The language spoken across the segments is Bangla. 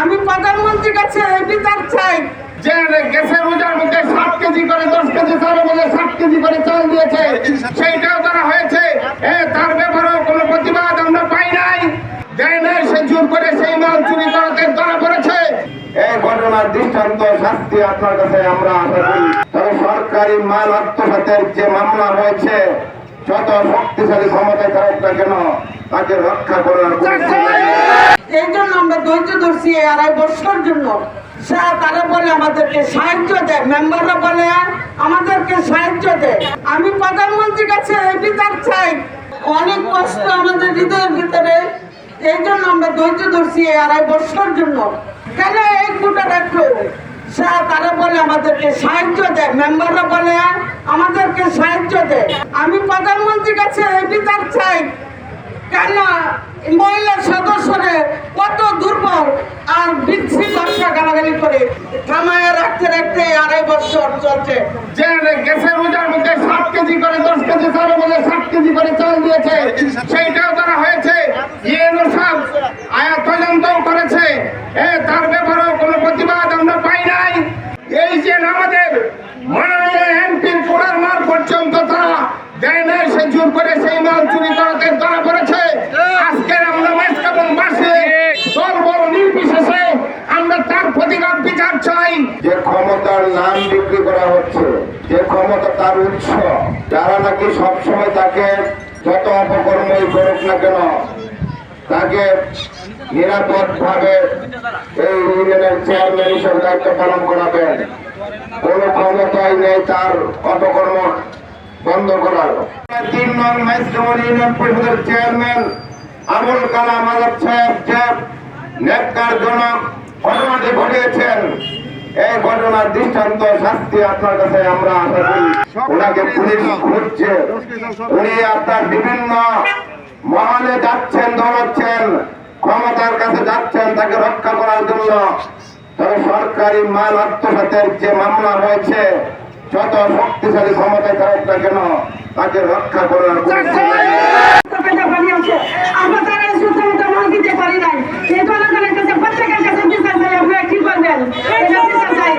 আমি প্রধানমন্ত্রীর কাছে বিচার চাই যে গ্যাসের রোজার মধ্যে সাত কেজি করে দশ কেজি চালের মধ্যে সাত কেজি করে চাল দিয়েছে, সেইটাও তারা হয়েছে। তার ব্যাপারেও কোনো প্রতিবাদ আমরা পাই নাই। দেয় নাই, সে জোর করে সেই মাল চুরি করাতে ধরা পড়েছে। এই ঘটনার দৃষ্টান্ত, শাস্তি আপনার কাছে আমরা আশা করি। তবে সরকারি মাল আত্মসাতের যে মামলা রয়েছে যত শক্তিশালী ক্ষমতায় থাকুক না কেন তাকে রক্ষা করার। এই জন্য আমরা ধৈর্য ধরছি এই আড়াই বছর জন্য। তারা বলে আমাদেরকে সাহায্য দেয় মেম্বাররা বলে আমাদেরকে সাহায্য দেয় আমি প্রধানমন্ত্রীর কাছে এই বিচার চাই। অনেক কষ্ট আমাদের হৃদয়ের ভিতরে। এই জন্য আমরা ধৈর্য ধরছি এই আড়াই বছর জন্য। কেন এই দুটো রাখল? তারা বলে আমাদেরকে সাহায্য দেয় মেম্বাররা বলে আমাদেরকে সাহায্য দেয় আমি প্রধানমন্ত্রীর কাছে এই বিচার চাই। কেন মহিলা সদস্যরে কত দুর্বল আর বিচ্ছি দশটা গালাগালি করে। থামায় রাখতে রাখতে আড়াই বছর চলছে। যে গ্যাসের রোজার মধ্যে সাত কেজি করে, দশ কেজি চালের মধ্যে সাত কেজি করে চাল দিয়েছে, সেইটাও তারা হয়েছে। ইয়েনো সাহেব আয়া তদন্তও করেছে। এ, তার ব্যাপারেও কোনো প্রতিবাদ আমরা পাই নাই। এই যে আমাদের মাননীয় এমপির কোড়ার মাল পর্যন্ত তারা দেয় নাই, সে জোর করে সেই মাল চুরি করাতে ধরা পড়েছে আজকের আমরা মাস্ক এবং বাসে দল বড় নির্বিশেষে আমরা তার প্রতিবাদ বিচার চাই যে ক্ষমতার নাম বিক্রি করা হচ্ছে যে ক্ষমতা তার উৎস যারা নাকি সবসময় তাকে যত অপকর্মই করুক না কেন, তাকে নিরাপদ ভাবে এই ইউনিয়নের চেয়ারম্যান হিসেবে দায়িত্ব পালন করাবেন। কোন ক্ষমতাই নেই তার অপকর্ম বন্ধ করার। তিন নং মাইজকামল ইউনিয়ন পরিষদের চেয়ারম্যান আবুল কালাম আজাদ সাহেব যে নেককারজনক ঘটনাটি ঘটিয়েছেন। এই ঘটনার দৃষ্টান্ত শাস্তি আপনার কাছে আমরা আশা করি ওনাকে পুলিশ খুঁজছে উনি আপনার বিভিন্ন মহলে যাচ্ছেন দৌড়াচ্ছেন ক্ষমতার কাছে যাচ্ছেন তাকে রক্ষা করার জন্য তবে সরকারি মাল আত্মসাতের যে মামলা রয়েছে যত শক্তিশালী ক্ষমতায় থাকুক না কেন তাকে রক্ষা করার কোনো সুযোগ নেই। টাকা পানি আছে আমরা তারা সূত্র মতো মাল দিতে পারি নাই এই জনগণের কাছে প্রত্যেকের কাছে বিচার চাই আপনারা কি করবেন এটা বিচার চাই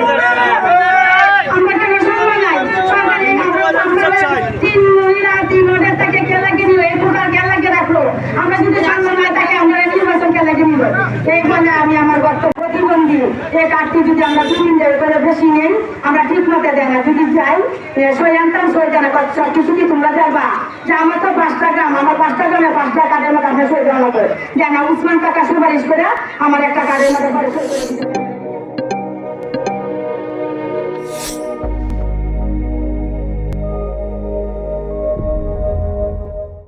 আমরা কেন সময় নাই সরকারি আমরা তিন মহিলা তিন ওদের থেকে কেলা কিনিব এই কোটার কেলা কে রাখল আমরা যদি সামনে না থাকে আমরা নির্বাচন কেলা কিনিব এই বলে আমি আমার বক্তব্য প্রতিবন্ধী এই কার্ডটি যদি আমরা দুদিন ধরে করে বেশি নেই, আমরা ঠিক মতো দেয় না যদি যাই সই আনতাম সই জানা সব কিছু কি তোমরা যাবা যে আমার তো পাঁচটা গ্রাম, আমার পাঁচটা গ্রামে পাঁচটা কার্ডের মধ্যে আপনার সই দেওয়া লাগবে। জানা উসমান টাকা সুপারিশ করে আমার একটা কার্ডের মধ্যে সই করে